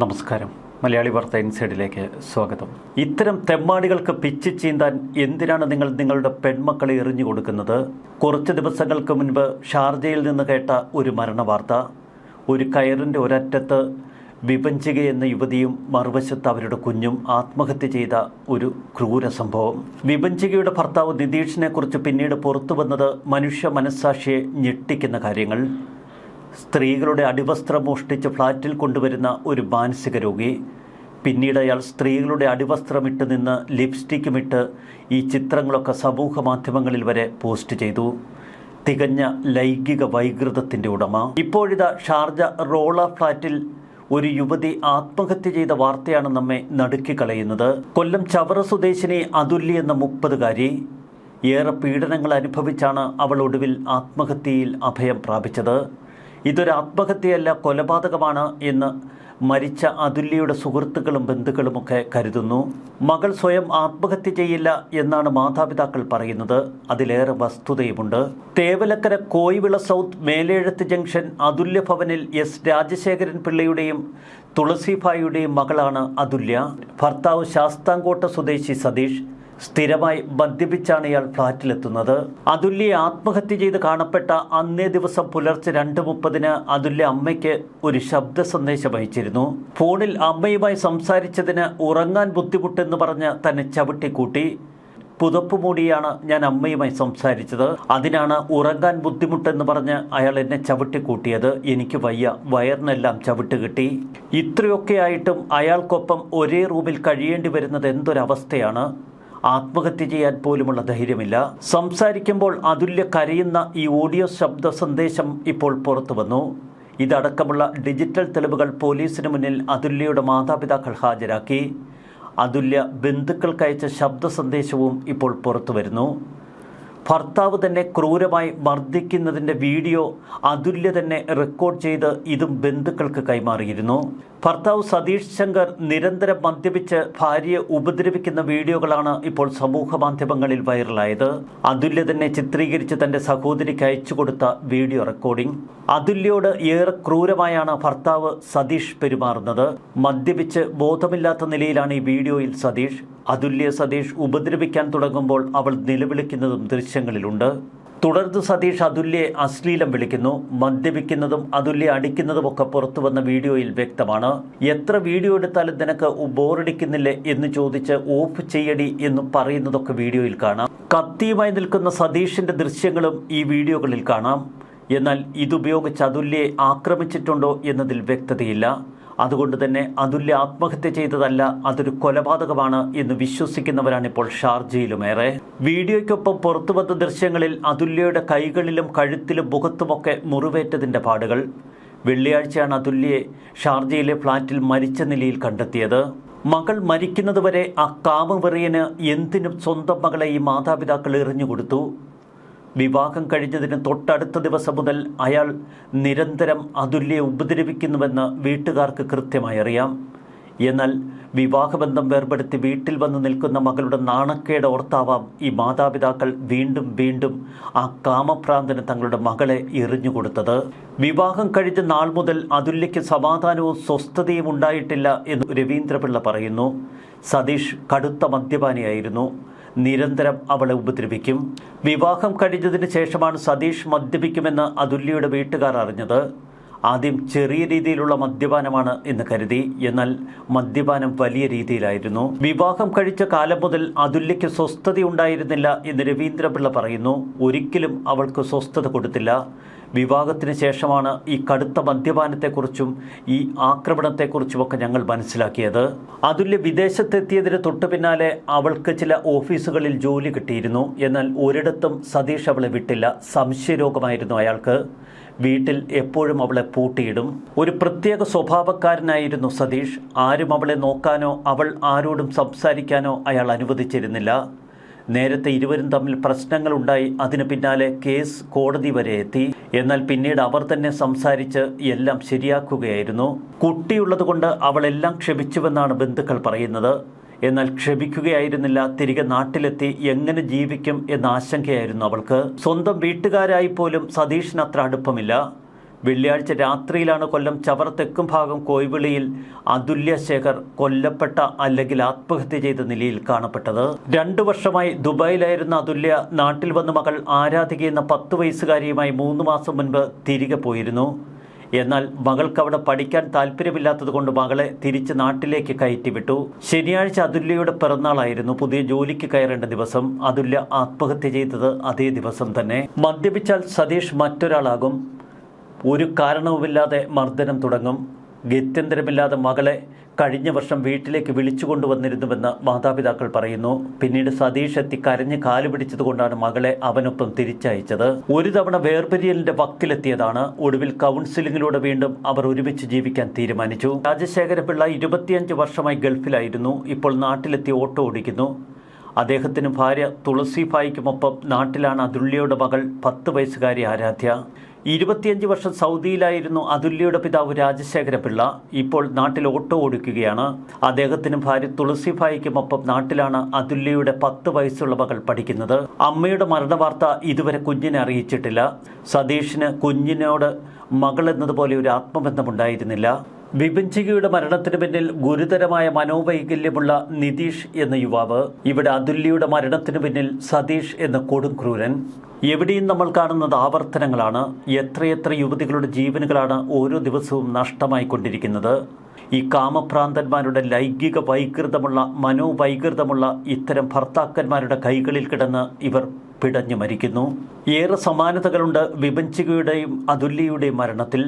നമസ്കാരം. മലയാളി വാർത്ത ഇൻസൈഡിലേക്ക് സ്വാഗതം. ഇത്തരം തെമ്മാടികൾക്ക് പിച്ച് ചീന്താൻ എന്തിനാണ് നിങ്ങൾ നിങ്ങളുടെ പെൺമക്കളെ എറിഞ്ഞു കൊടുക്കുന്നത്? കുറച്ച് ദിവസങ്ങൾക്ക് മുൻപ് ഷാർജയിൽ നിന്ന് കേട്ട ഒരു മരണ വാർത്ത ഒരു കയറിന്റെ ഒരറ്റത്ത് വിഭഞ്ചിക എന്ന യുവതിയും മറുവശത്ത് അവരുടെ കുഞ്ഞും ആത്മഹത്യ ചെയ്ത ഒരു ക്രൂര സംഭവം. വിഭഞ്ചികയുടെ ഭർത്താവ് നിതീഷിനെ കുറിച്ച് പിന്നീട് പുറത്തു വന്നത് മനുഷ്യ മനസ്സാക്ഷിയെ ഞെട്ടിക്കുന്ന കാര്യങ്ങൾ. സ്ത്രീകളുടെ അടിവസ്ത്രം മോഷ്ടിച്ച് ഫ്ളാറ്റിൽ കൊണ്ടുവരുന്ന ഒരു മാനസിക രോഗി. പിന്നീട് അയാൾ സ്ത്രീകളുടെ അടിവസ്ത്രമിട്ട് നിന്ന് ലിപ്സ്റ്റിക്കുമിട്ട് ഈ ചിത്രങ്ങളൊക്കെ സമൂഹ മാധ്യമങ്ങളിൽ വരെ പോസ്റ്റ് ചെയ്തു. തികഞ്ഞ ലൈംഗിക വൈകൃതത്തിന്റെ ഉടമ. ഇപ്പോഴിതാ ഷാർജ റോള ഫ്ളാറ്റിൽ ഒരു യുവതി ആത്മഹത്യ ചെയ്ത വാർത്തയാണ് നമ്മെ നടുക്കിക്കളയുന്നത് കൊല്ലം ചവറ സ്വദേശിനി അതുല്യ എന്ന മുപ്പതുകാരി. ഏറെ പീഡനങ്ങൾ അനുഭവിച്ചാണ് അവൾ ഒടുവിൽ ആത്മഹത്യയിൽ അഭയം പ്രാപിച്ചത്. ഇതൊരു ആത്മഹത്യയല്ല കൊലപാതകമാണ് എന്ന് മരിച്ച അതുല്യയുടെ സുഹൃത്തുക്കളും ബന്ധുക്കളുമൊക്കെ കരുതുന്നു. മകൾ സ്വയം ആത്മഹത്യ ചെയ്യില്ല എന്നാണ് മാതാപിതാക്കൾ പറയുന്നത്. അതിലേറെ വസ്തുതയുമുണ്ട്. തേവലക്കര കോയിവിള സൗത്ത് മേലേഴത്ത് ജംഗ്ഷൻ അതുല്യ ഭവനിൽ എസ് രാജശേഖരൻ പിള്ളയുടെയും തുളസിഭായിയുടെയും മകളാണ് അതുല്യ. ഭർത്താവ് ശാസ്താംകോട്ട സ്വദേശി സതീഷ്. സ്ഥിരമായി മദ്യപിച്ചാണ് ഇയാൾ ഫ്ളാറ്റിലെത്തുന്നത്. അതുല്യെ ആത്മഹത്യ ചെയ്ത് കാണപ്പെട്ട അന്നേ ദിവസം പുലർച്ചെ രണ്ട് മുപ്പതിന് അതുല്യ അമ്മയ്ക്ക് ഒരു ശബ്ദ സന്ദേശം അയച്ചിരുന്നു. ഫോണിൽ അമ്മയുമായി സംസാരിച്ചതിന് ഉറങ്ങാൻ ബുദ്ധിമുട്ടെന്ന് പറഞ്ഞ് തന്നെ ചവിട്ടിക്കൂട്ടി. പുതപ്പ് മൂടിയാണ് ഞാൻ അമ്മയുമായി സംസാരിച്ചത്. അതിനാണ് ഉറങ്ങാൻ ബുദ്ധിമുട്ടെന്ന് പറഞ്ഞ് അയാൾ എന്നെ ചവിട്ടിക്കൂട്ടിയത്. എനിക്ക് വയ്യ വയറിനെല്ലാം ചവിട്ട് കിട്ടി. ഇത്രയൊക്കെ ആയിട്ടും അയാൾക്കൊപ്പം ഒരേ റൂമിൽ കഴിയേണ്ടി വരുന്നത് എന്തൊരവസ്ഥയാണ്? ആത്മഹത്യ ചെയ്യാൻ പോലുമുള്ള ധൈര്യമില്ല. സംസാരിക്കുമ്പോൾ അതുല്യ കരയുന്ന ഈ ഓഡിയോ ശബ്ദ സന്ദേശം ഇപ്പോൾ പുറത്തു വന്നു. ഇതടക്കമുള്ള ഡിജിറ്റൽ തെളിവുകൾ പോലീസിന് മുന്നിൽ അതുല്യയുടെ മാതാപിതാക്കൾ ഹാജരാക്കി. അതുല്യ ബന്ധുക്കൾക്കയച്ച ശബ്ദ സന്ദേശവും ഇപ്പോൾ പുറത്തു വരുന്നു. ഭർത്താവ് തന്നെ ക്രൂരമായി മർദ്ദിക്കുന്നതിന്റെ വീഡിയോ അതുല്യ തന്നെ റെക്കോർഡ് ചെയ്ത് ഇതും ബന്ധുക്കൾക്ക് കൈമാറിയിരുന്നു. ഭർത്താവ് സതീഷ് ശങ്കർ നിരന്തരം മദ്യപിച്ച് ഭാര്യയെ ഉപദ്രവിക്കുന്ന വീഡിയോകളാണ് ഇപ്പോൾ സമൂഹ മാധ്യമങ്ങളിൽ വൈറലായത്. അതുല്യ തന്നെ ചിത്രീകരിച്ച് തന്റെ സഹോദരിക്ക് അയച്ചു കൊടുത്ത വീഡിയോ റെക്കോർഡിംഗ് അതുല്യോട് ഏറെ ക്രൂരമായാണ് ഭർത്താവ് സതീഷ് പെരുമാറുന്നത്. മദ്യപിച്ച് ബോധമില്ലാത്ത നിലയിലാണ് ഈ വീഡിയോയിൽ സതീഷ്. അതുല്യ സതീഷ് ഉപദ്രവിക്കാൻ തുടങ്ങുമ്പോൾ അവൾ നിലവിളിക്കുന്നതും ദൃശ്യങ്ങളിലുണ്ട്. തുടർന്ന് സതീഷ് അതുല്യെ അശ്ലീലം വിളിക്കുന്നു. മദ്യപിക്കുന്നതും അതുല്യെ അടിക്കുന്നതുമൊക്കെ പുറത്തു വന്ന വീഡിയോയിൽ വ്യക്തമാണ്. എത്ര വീഡിയോ എടുത്താലും നിനക്ക് ബോറടിക്കുന്നില്ലേ എന്ന് ചോദിച്ച് ഓഫ് ചെയ്യടി എന്ന് പറയുന്നതൊക്കെ വീഡിയോയിൽ കാണാം. കത്തിയുമായി നിൽക്കുന്ന സതീഷിന്റെ ദൃശ്യങ്ങളും ഈ വീഡിയോകളിൽ കാണാം. എന്നാൽ ഇതുപയോഗിച്ച് അതുല്യെ ആക്രമിച്ചിട്ടുണ്ടോ എന്നതിൽ വ്യക്തതയില്ല. അതുകൊണ്ട് തന്നെ അതുല്യ ആത്മഹത്യ ചെയ്തതല്ല അതൊരു കൊലപാതകമാണ് എന്ന് വിശ്വസിക്കുന്നവരാണ് ഇപ്പോൾ ഷാർജയിലുമേറെ. വീഡിയോയ്ക്കൊപ്പം പുറത്തു വന്ന ദൃശ്യങ്ങളിൽ അതുല്യയുടെ കൈകളിലും കഴുത്തിലും മുഖത്തുമൊക്കെ മുറിവേറ്റതിന്റെ പാടുകൾ. വെള്ളിയാഴ്ചയാണ് അതുല്യയെ ഷാർജയിലെ ഫ്ളാറ്റിൽ മരിച്ച നിലയിൽ കണ്ടെത്തിയത്. മകൾ മരിക്കുന്നതുവരെ ആ കാമവെറിയന് എന്തിനും സ്വന്തം മകളെ ഈ മാതാപിതാക്കൾ എറിഞ്ഞുകൊടുത്തു. വിവാഹം കഴിഞ്ഞതിന് തൊട്ടടുത്ത ദിവസം മുതൽ അയാൾ നിരന്തരം അതുല്യെ ഉപദ്രവിക്കുന്നുവെന്ന് വീട്ടുകാർക്ക് കൃത്യമായി അറിയാം എന്നാൽ വിവാഹബന്ധം വേർപെടുത്തി വീട്ടിൽ വന്ന് നിൽക്കുന്ന മകളുടെ നാണക്കേട് ഓർത്താവാം ഈ മാതാപിതാക്കൾ വീണ്ടും വീണ്ടും ആ കാമഭ്രാന്തന് തങ്ങളുടെ മകളെ എറിഞ്ഞുകൊടുത്തത്. വിവാഹം കഴിഞ്ഞ നാൾ മുതൽ അതുല്യയ്ക്ക് സമാധാനവും സ്വസ്ഥതയും ഉണ്ടായിട്ടില്ല എന്ന് രവീന്ദ്രപിള്ള പറയുന്നു. സതീഷ് കടുത്ത മദ്യപാനിയായിരുന്നു. നിരന്തരം അവളെ ഉപദ്രവിക്കും. വിവാഹം കഴിഞ്ഞതിന് ശേഷമാണ് സതീഷ് മദ്യപിക്കുമെന്ന് അതുല്യയുടെ വീട്ടുകാർ അറിഞ്ഞത്. ആദ്യം ചെറിയ രീതിയിലുള്ള മദ്യപാനമാണ് എന്ന് കരുതി. എന്നാൽ മദ്യപാനം വലിയ രീതിയിലായിരുന്നു. വിവാഹം കഴിച്ച കാലം മുതൽ അതുല്യയ്ക്ക് സ്വസ്ഥതയുണ്ടായിരുന്നില്ല എന്ന് രവീന്ദ്രപിള്ള പറയുന്നു. ഒരിക്കലും അവൾക്ക് സ്വസ്ഥത കൊടുത്തില്ല. വിവാഹത്തിന് ശേഷമാണ് ഈ കടുത്ത മദ്യപാനത്തെക്കുറിച്ചും ഈ ആക്രമണത്തെക്കുറിച്ചുമൊക്കെ ഞങ്ങൾ മനസ്സിലാക്കിയത്. അതുല്യ വിദേശത്തെത്തിയതിന് തൊട്ടു പിന്നാലെ അവൾക്ക് ചില ഓഫീസുകളിൽ ജോലി കിട്ടിയിരുന്നു. എന്നാൽ ഒരിടത്തും സതീഷ് അവളെ വിട്ടില്ല. സംശയരോഗമായിരുന്നു അയാൾക്ക്. വീട്ടിൽ എപ്പോഴും അവളെ പൂട്ടിയിടും. ഒരു പ്രത്യേക സ്വഭാവക്കാരനായിരുന്നു സതീഷ്. ആരും അവളെ നോക്കാനോ അവൾ ആരോടും സംസാരിക്കാനോ അയാൾ അനുവദിച്ചിരുന്നില്ല. നേരത്തെ ഇരുവരും തമ്മിൽ പ്രശ്നങ്ങളുണ്ടായി. അതിന് പിന്നാലെ കേസ് കോടതി വരെ എത്തി. എന്നാൽ പിന്നീട് അവർ തന്നെ സംസാരിച്ച് എല്ലാം ശരിയാക്കുകയായിരുന്നു. കുട്ടിയുള്ളതുകൊണ്ട് അവളെല്ലാം ക്ഷമിച്ചുവെന്നാണ് ബന്ധുക്കൾ പറയുന്നത്. എന്നാൽ ക്ഷമിക്കുകയായിരുന്നില്ല തിരികെ നാട്ടിലെത്തി എങ്ങനെ ജീവിക്കും എന്ന ആശങ്കയായിരുന്നു അവൾക്ക്. സ്വന്തം വീട്ടുകാരായി പോലും സതീഷിന് അത്ര അടുപ്പമില്ല. വെള്ളിയാഴ്ച രാത്രിയിലാണ് കൊല്ലം ചവർ തെക്കും ഭാഗം കോയിവിളിയിൽ അതുല്യ ശേഖർ കൊല്ലപ്പെട്ട അല്ലെങ്കിൽ ആത്മഹത്യ ചെയ്ത നിലയിൽ കാണപ്പെട്ടത്. രണ്ടു വർഷമായി ദുബായിലായിരുന്ന അതുല്യ നാട്ടിൽ വന്ന മകൾ ആരാധിക എന്ന പത്ത് വയസ്സുകാരിയുമായി മൂന്ന് മാസം മുൻപ് തിരികെ പോയിരുന്നു. എന്നാൽ മകൾക്ക് അവിടെ പഠിക്കാൻ താല്പര്യമില്ലാത്തതുകൊണ്ട് മകളെ തിരിച്ച് നാട്ടിലേക്ക് കയറ്റിവിട്ടു. ശനിയാഴ്ച അതുല്യയുടെ പിറന്നാളായിരുന്നു പുതിയ ജോലിക്ക് കയറേണ്ട ദിവസം. അതുല്യ ആത്മഹത്യ ചെയ്തത് അതേ ദിവസം തന്നെ. മദ്യപിച്ചാൽ സതീഷ് മറ്റൊരാളാകും. ഒരു കാരണവുമില്ലാതെ മർദ്ദനം തുടങ്ങും. ഗത്യന്തരമില്ലാതെ മകളെ കഴിഞ്ഞ വർഷം വീട്ടിലേക്ക് വിളിച്ചു കൊണ്ടുവന്നിരുന്നുവെന്ന് മാതാപിതാക്കൾ പറയുന്നു. പിന്നീട് സതീഷ് എത്തി കരഞ്ഞ് കാൽ പിടിച്ചതുകൊണ്ടാണ് മകളെ അവനൊപ്പം തിരിച്ചയച്ചത്. ഒരു തവണ വേർപിരിയലിന്റെ വക്കിലെത്തിയതാണ്. ഒടുവിൽ കൗൺസിലിംഗിലൂടെ വീണ്ടും അവർ ഒരുമിച്ച് ജീവിക്കാൻ തീരുമാനിച്ചു. രാജശേഖരപിള്ള ഇരുപത്തിയഞ്ച് വർഷമായി ഗൾഫിലായിരുന്നു. ഇപ്പോൾ നാട്ടിലെത്തി ഓട്ടോ ഓടിക്കുന്നു. അദ്ദേഹത്തിന് ഭാര്യ തുളസിഭായിക്കുമൊപ്പം നാട്ടിലാണ് അതുല്യയുടെ മകൾ പത്ത് വയസ്സുകാരി ആരാധ്യ. ഇരുപത്തിയഞ്ച് വർഷം സൗദിയിലായിരുന്നു അതുല്യയുടെ പിതാവ് രാജശേഖരപിള്ള. ഇപ്പോൾ നാട്ടിൽ ഓട്ടോ ഓടിക്കുകയാണ്. അദ്ദേഹത്തിന് ഭാര്യ തുളസിഭായിക്കുമൊപ്പം നാട്ടിലാണ് അതുല്യയുടെ പത്ത് വയസ്സുള്ള മകൾ പഠിക്കുന്നത്. അമ്മയുടെ മരണവാർത്ത ഇതുവരെ കുഞ്ഞിനെ അറിയിച്ചിട്ടില്ല. സതീഷിന് കുഞ്ഞിനോട് മകൾ എന്നതുപോലെ ഒരു ആത്മബന്ധമുണ്ടായിരുന്നില്ല. വിഭജികയുടെ മരണത്തിന് പിന്നിൽ ഗുരുതരമായ മനോവൈകല്യമുള്ള നിതീഷ് എന്ന യുവാവ് ഇവിടെ അതുല്യയുടെ മരണത്തിന് പിന്നിൽ സതീഷ് എന്ന കൊടുംക്രൂരൻ എവിടെയും നമ്മൾ കാണുന്നത് ആവർത്തനങ്ങളാണ്. എത്രയെത്ര യുവതികളുടെ ജീവനുകളാണ് ഓരോ ദിവസവും നഷ്ടമായിക്കൊണ്ടിരിക്കുന്നത്. ഈ കാമഭ്രാന്തന്മാരുടെ ലൈംഗിക വൈകൃതമുള്ള മനോവൈകൃതമുള്ള ഇത്തരം ഭർത്താക്കന്മാരുടെ കൈകളിൽ കിടന്ന് ഇവർ പിടഞ്ഞു മരിക്കുന്നു. ഏറെ സമാനതകളുണ്ട് വിഭജികയുടെയും അതുല്യയുടെയും മരണത്തിൽ.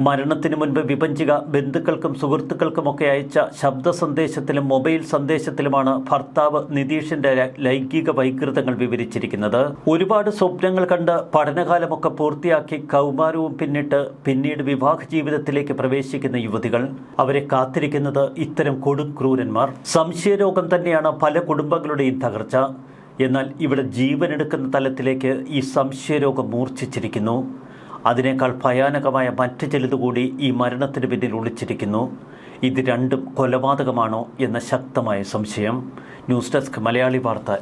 മരണത്തിന് മുൻപ് വിഭജിക ബന്ധുക്കൾക്കും സുഹൃത്തുക്കൾക്കുമൊക്കെ അയച്ച ശബ്ദ സന്ദേശത്തിലും മൊബൈൽ സന്ദേശത്തിലുമാണ് ഭർത്താവ് നിതീഷിന്റെ ലൈംഗിക വൈകൃതങ്ങൾ വിവരിച്ചിരിക്കുന്നത്. ഒരുപാട് സ്വപ്നങ്ങൾ കണ്ട് പഠനകാലമൊക്കെ പൂർത്തിയാക്കി കൗമാരവും പിന്നിട്ട് പിന്നീട് വിവാഹ ജീവിതത്തിലേക്ക് പ്രവേശിക്കുന്ന യുവതികൾ. അവരെ കാത്തിരിക്കുന്നത് ഇത്തരം കൊടുക്രൂരന്മാർ സംശയരോഗം തന്നെയാണ് പല കുടുംബങ്ങളുടെയും തകർച്ച. എന്നാൽ ഇവിടെ ജീവനെടുക്കുന്ന തലത്തിലേക്ക് ഈ സംശയരോഗം മൂർച്ഛിച്ചിരിക്കുന്നു. അതിനേക്കാൾ ഭയാനകമായ മറ്റ് ചിലതുകൂടി ഈ മരണത്തിന് പിന്നിൽ ഒളിച്ചിരിക്കുന്നു. ഇത് രണ്ടും കൊലപാതകമാണോ എന്ന ശക്തമായ സംശയം. ന്യൂസ് ഡെസ്ക് മലയാളി വാർത്ത